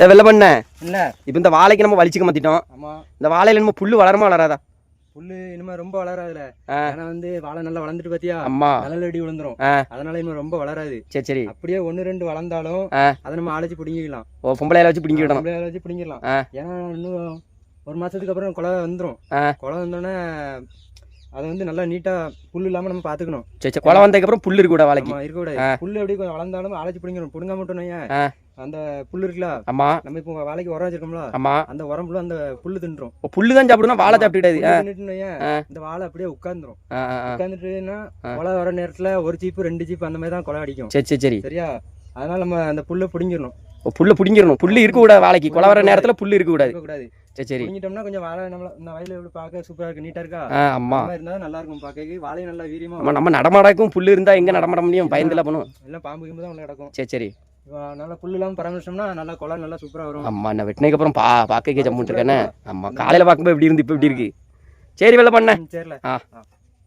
வெள்ளை பண்ண. இல்ல இப்போ இந்த வாழைக்கு நம்ம வலிச்சுக்க மாத்திட்டோம். ஆமா. இந்த வாழையில நம்ம புல்லு வளருமா வளராதா? புல்லு இனிமே ரொம்ப வளராதுல. ஆ. ஏன்னா வந்து வாழை நல்லா வளர்ந்துட்டு பாத்தியா? அம்மா நல்ல அடி விழுந்துரும். அதனால இனிமே ரொம்ப வளராது. சரி சரி. அப்படியே ஒன்னு ரெண்டு வளர்ந்தாலும். அதை நம்ம அழைச்சி பிடிங்கிக்கலாம். ஓ பொம்பளையில வச்சு பிடிங்கி விடணும். நம்மளே வச்சு பிடிங்கிடலாம். ஏன்னா இன்னும் ஒரு மாசத்துக்கு அப்புறம் குலை வந்துரும். ஆ. குலை வந்தோடனே அதை வந்து நல்லா நீட்டா புல்லு இல்லாம நம்ம பாத்துக்கணும். சரி கொலை வந்ததுக்கு அப்புறம் புல்லு இருக்கு கூட வாழைக்கு. இருக்க கூடாது ஆ. புல்லு எப்படி கொஞ்சம் வளர்ந்தாலும் அழைச்சி பிடிங்கணும் புடுங்க மட்டும். அந்த புல்லு இருக்குல்ல? ஆமா. நம்ம இப்போ வாழைக்கு உரம் வச்சிருக்கோம்ல? ஆமா. அந்த உரம் புல்லு அந்த புல்லு தின்றும். புல்லு தான் சாப்பிடணும் வாழை சாப்பிட்டுடாது. இந்த வாழை அப்படியே உட்கார்ந்துரும். ஆ. கொலை வர நேரத்துல ஒரு ஜீப்பு ரெண்டு ஜீப் அந்த மாதிரி தான் கொலை அடிக்கும். சரி சரி சரி. சரியா? அதனால நம்ம அந்த புல்லை பிடிங்கிடணும். புல்ல பிடிங்கிடணும். புல்லு இருக்க கூடாது வாழைக்கு. கொலை வர நேரத்துல புல்லு இருக்க கூடாது. கூடாது. சரி சரி. பிடிங்கிட்டோம்னா கொஞ்சம் வாழை நம்ம இந்த வயல எப்படி பார்க்க சூப்பரா இருக்கு நீட்டா இருக்கா? ஆமா. மாதிரி இருந்தா நல்லா இருக்கும் பார்க்க வாழையும் நல்லா வீரியமா நம்ம நடமாடக்கும் புல்லு இருந்தா எங்க நடமாட முடியும்? பயந்துல பண்ணும் எல்லாம் பாம்பு கிம்பு தான் உள்ள கிடக்கும். சரி சரி. நல்லா புல்லு இல்லாம பராமரிச்சோம்னா நல்லா கொலை நல்லா சூப்பரா வரும். ஆமா நான் வெட்டினதுக்கு அப்புறம் பா பார்க்க ஜம்முன் இருக்கேனே. ஆமா காலையில பார்க்கும்போது இப்படி இருந்து இப்போ இப்படி இருக்கு? சரி வெள்ள பண்ண. ம், சரில ஆ. ஆ.